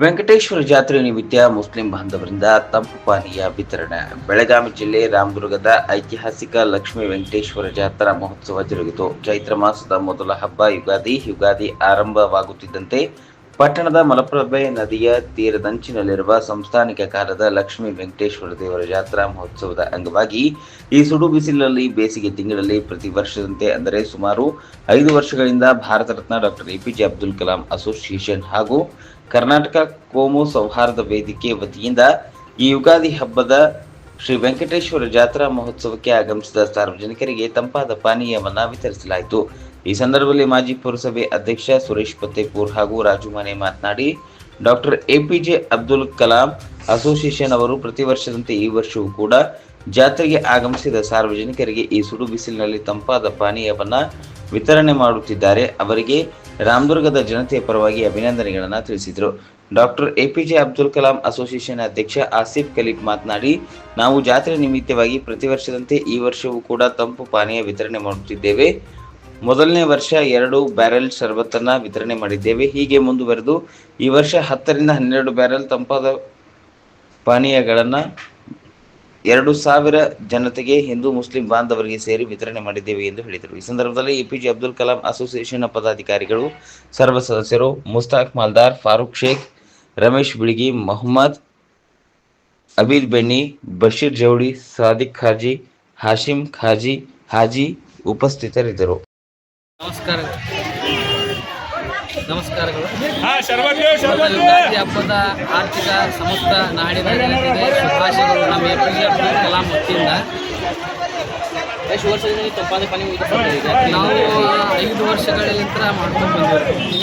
ವೆಂಕಟೇಶ್ವರ ಜಾತ್ರೆ ನಿಮಿತ್ತ ಮುಸ್ಲಿಂ ಬಾಂಧವರಿಂದ ತಂಪು ಪಾನೀಯ ವಿತರಣೆ. ಬೆಳಗಾವಿ ಜಿಲ್ಲೆ ರಾಮದುರ್ಗದ ಐತಿಹಾಸಿಕ ಲಕ್ಷ್ಮೀ ವೆಂಕಟೇಶ್ವರ ಜಾತ್ರಾ ಮಹೋತ್ಸವ ಜರುಗಿತು. ಚೈತ್ರ ಮಾಸದ ಮೊದಲ ಹಬ್ಬ ಯುಗಾದಿ ಯುಗಾದಿ ಆರಂಭವಾಗುತ್ತಿದ್ದಂತೆ ಪಟ್ಟಣದ ಮಲಪ್ರಭೆ ನದಿಯ ತೀರದಂಚಿನಲ್ಲಿರುವ ಸಂಸ್ಥಾನಿಕ ಕಾಲದ ಲಕ್ಷ್ಮೀ ವೆಂಕಟೇಶ್ವರ ದೇವರ ಜಾತ್ರಾ ಮಹೋತ್ಸವದ ಅಂಗವಾಗಿ ಈ ಸುಡು ಬಿಸಿಲಿನಲ್ಲಿ ಬೇಸಿಗೆ ತಿಂಗಳಲ್ಲಿ ಪ್ರತಿ ವರ್ಷದಂತೆ ಅಂದರೆ ಸುಮಾರು ಐದು ವರ್ಷಗಳಿಂದ Bharat Ratna doctor APJ Abdul Kalam association ಹಾಗೂ ಕರ್ನಾಟಕ ಕೋಮು ಸೌಹಾರ್ದ ವೇದಿಕೆ ವತಿಯಿಂದ ಈ ಯುಗಾದಿ ಹಬ್ಬದ ಶ್ರೀ ವೆಂಕಟೇಶ್ವರ ಜಾತ್ರಾ ಮಹೋತ್ಸವಕ್ಕೆ ಆಗಮಿಸಿದ ಸಾರ್ವಜನಿಕರಿಗೆ ತಂಪಾದ ಪಾನೀಯವನ್ನು ವಿತರಿಸಲಾಯಿತು. ಈ ಸಂದರ್ಭದಲ್ಲಿ ಮಾಜಿ ಪುರಸಭೆ ಅಧ್ಯಕ್ಷ ಸುರೇಶ್ ಪತ್ತೇಪೂರ್ ಹಾಗೂ ರಾಜು ಮನೆ ಮಾತನಾಡಿ, doctor APJ Abdul Kalam association ಅವರು ಪ್ರತಿ ವರ್ಷದಂತೆ ಈ ವರ್ಷವೂ ಕೂಡ ಜಾತ್ರೆಗೆ ಆಗಮಿಸಿದ ಸಾರ್ವಜನಿಕರಿಗೆ ಈ ಸುಡು ಬಿಸಿಲಿನಲ್ಲಿ ತಂಪಾದ ಪಾನೀಯವನ್ನ ವಿತರಣೆ ಮಾಡುತ್ತಿದ್ದಾರೆ. ಅವರಿಗೆ ರಾಮದುರ್ಗದ ಜನತೆಯ ಪರವಾಗಿ ಅಭಿನಂದನೆಗಳನ್ನು ತಿಳಿಸಿದರು. Doctor APJ Abdul Kalam association ಅಧ್ಯಕ್ಷ ಆಸಿಫ್ ಖಲೀಫ್ ಮಾತನಾಡಿ, ನಾವು ಜಾತ್ರೆ ನಿಮಿತ್ತವಾಗಿ ಪ್ರತಿ ವರ್ಷದಂತೆ ಈ ವರ್ಷವೂ ಕೂಡ ತಂಪು ಪಾನೀಯ ವಿತರಣೆ ಮಾಡುತ್ತಿದ್ದೇವೆ. ಮೊದಲನೇ ವರ್ಷ ಎರಡು ಬ್ಯಾರೆಲ್ ಶರಬತ್ತನ್ನು ವಿತರಣೆ ಮಾಡಿದ್ದೇವೆ. ಹೀಗೆ ಮುಂದುವರೆದು ಈ ವರ್ಷ ಹತ್ತರಿಂದ ಹನ್ನೆರಡು ಬ್ಯಾರೆಲ್ ತಂಪಾದ ಪಾನೀಯಗಳನ್ನು ಎರಡು ಸಾವಿರ ಜನತೆಗೆ ಹಿಂದೂ ಮುಸ್ಲಿಂ ಬಾಂಧವರಿಗೆ ಸೇರಿ ವಿತರಣೆ ಮಾಡಿದ್ದೇವೆ ಎಂದು ಹೇಳಿದರು. ಈ ಸಂದರ್ಭದಲ್ಲಿ ಎಪಿಜೆ ಅಬ್ದುಲ್ ಕಲಾಂ ಅಸೋಸಿಯೇಷನ್ನ ಪದಾಧಿಕಾರಿಗಳು, ಸರ್ವ ಸದಸ್ಯರು, ಮುಸ್ತಾಕ್ ಮಾಲ್ದಾರ್, ಫಾರೂಕ್ ಶೇಖ್, ರಮೇಶ್ ಬಿಳಿಗಿ, ಮೊಹಮ್ಮದ್ ಅಬೀದ್ ಬೆನ್ನಿ, ಬಶೀರ್ ಜೌಡಿ, ಸಾದಿಕ್ ಖಾಜಿ ಹಾಶಿಂ ಖಾಜಿ, ಹಾಜಿ ಉಪಸ್ಥಿತರಿದ್ದರು. ನಮಸ್ಕಾರ. ನಮಸ್ಕಾರಗಳು. ಯುಗಾದಿ ಹಬ್ಬದ ಆರ್ಥಿಕ ಸಮಸ್ತ ನಾಡಿನ ಜನತೆಗೆ ಶುಭಾಶಯಗಳು ನಮ್ಮ A P J Abdul Kalam ವತಿಯಿಂದ. ಎಷ್ಟು ವರ್ಷದಿಂದ ತಪ್ಪಾದ ಪನಿ ನಾವು ಐದು ವರ್ಷಗಳಿಂದ ಮಾಡ್ಕೊಂಡು ಬಂದಿದ್ದೀವಿ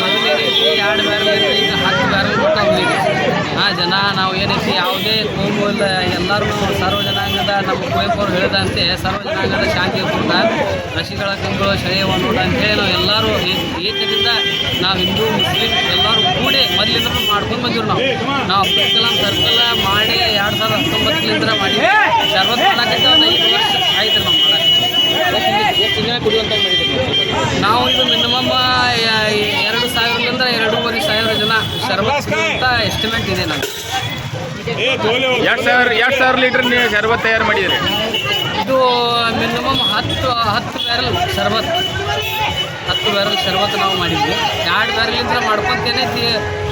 ಮೊದಲೇನೈತಿ ಎರಡು ಬ್ಯಾರಲ್ ಈಗ ಹತ್ತು ಬ್ಯಾರಲ್ ಮಟ್ಟ ಜನ ನಾವು ಏನೈತಿ ಯಾವುದೇ ಕೋಮು ಇಲ್ಲ ಎಲ್ಲರೂ ಸರ್ವ ಜನಾಂಗದ ನಮ್ಮ ಕುವೆಂಪು ಅವರು ಹೇಳಿದಂತೆ ಸರ್ವ ಜನಾಂಗದ ಶಾಂತಿ ರಶಿಗಳ ತಿಂಗಳು ಶಳೆಯವ ನೋಡ ಅಂತೇಳಿ ನಾವು ಎಲ್ಲರೂ ಏಕದಿಂದ ನಾವು ಹಿಂದೂ ಮುಸ್ಲಿಂ ಎಲ್ಲರೂ ಕೂಡಿ ಮೊದಲಿಂದ ಮಾಡ್ಕೊಂಡು ಬಂದಿವ್ರು ನಾವು. ನಾವು ಅಬ್ದುಲ್ ಕಲಾಂ ಸರ್ಕಲ್ ಮಾಡಿ ಎರಡು ಸಾವಿರದ ಹತ್ತೊಂಬತ್ತರಿಂದ ಮಾಡಿ. ಮಾಡಕ್ಕೆ ಒಂದು ಐದು ವರ್ಷ ಆಯ್ತು ನಾವು ಮಾಡಕ್ಕೆ. ನಾವು ಇದು ಮಿನಿಮಮ್ ಶರ್ಬತ್ ಅಂತ ಎಸ್ಟಿಮೇಟ್ ಇದೆ ತೋಲೆ ಎರಡು ಸಾವಿರ ಎರಡು ಸಾವಿರ ಲೀಟರ್ ನೀವು ಶರ್ಬತ್ ತಯಾರು ಮಾಡಿದ್ರಿ. ಇದು ಮಿನಿಮಮ್ ಹತ್ತು ಹತ್ತು ಬ್ಯಾರಲ್ ಶರ್ಬತ್. ಹತ್ತು ಬ್ಯಾರಲ್ ಶರ್ಬತ್ ನಾವು ಮಾಡಿದ್ವಿ. ಎರಡು ಬ್ಯಾರಲಿಂದ ಮಾಡ್ಕೊತೇನೆ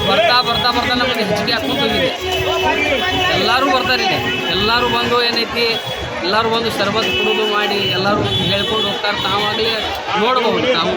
ಬರ್ತಾ ಬರ್ತಾ ಬರ್ತಾ ನಮಗೆ ಹೆಚ್ಚಿಗೆ ಹಾಕ್ಕೊಂಡು ಹೋಗಿದೆ. ಎಲ್ಲರೂ ಬರ್ತಾರೆ ಇಲ್ಲಿ. ಎಲ್ಲರೂ ಬಂದು ಏನೈತಿ ಎಲ್ಲರೂ ಬಂದು ಶರ್ಬತ್ ಕುಡಿದು ಮಾಡಿ ಎಲ್ಲರೂ ಹೇಳ್ಕೊಂಡು ಹೋಗ್ತಾರೆ. ತಾವಾಗಲೇ ನೋಡ್ಬೋದು ತಾವು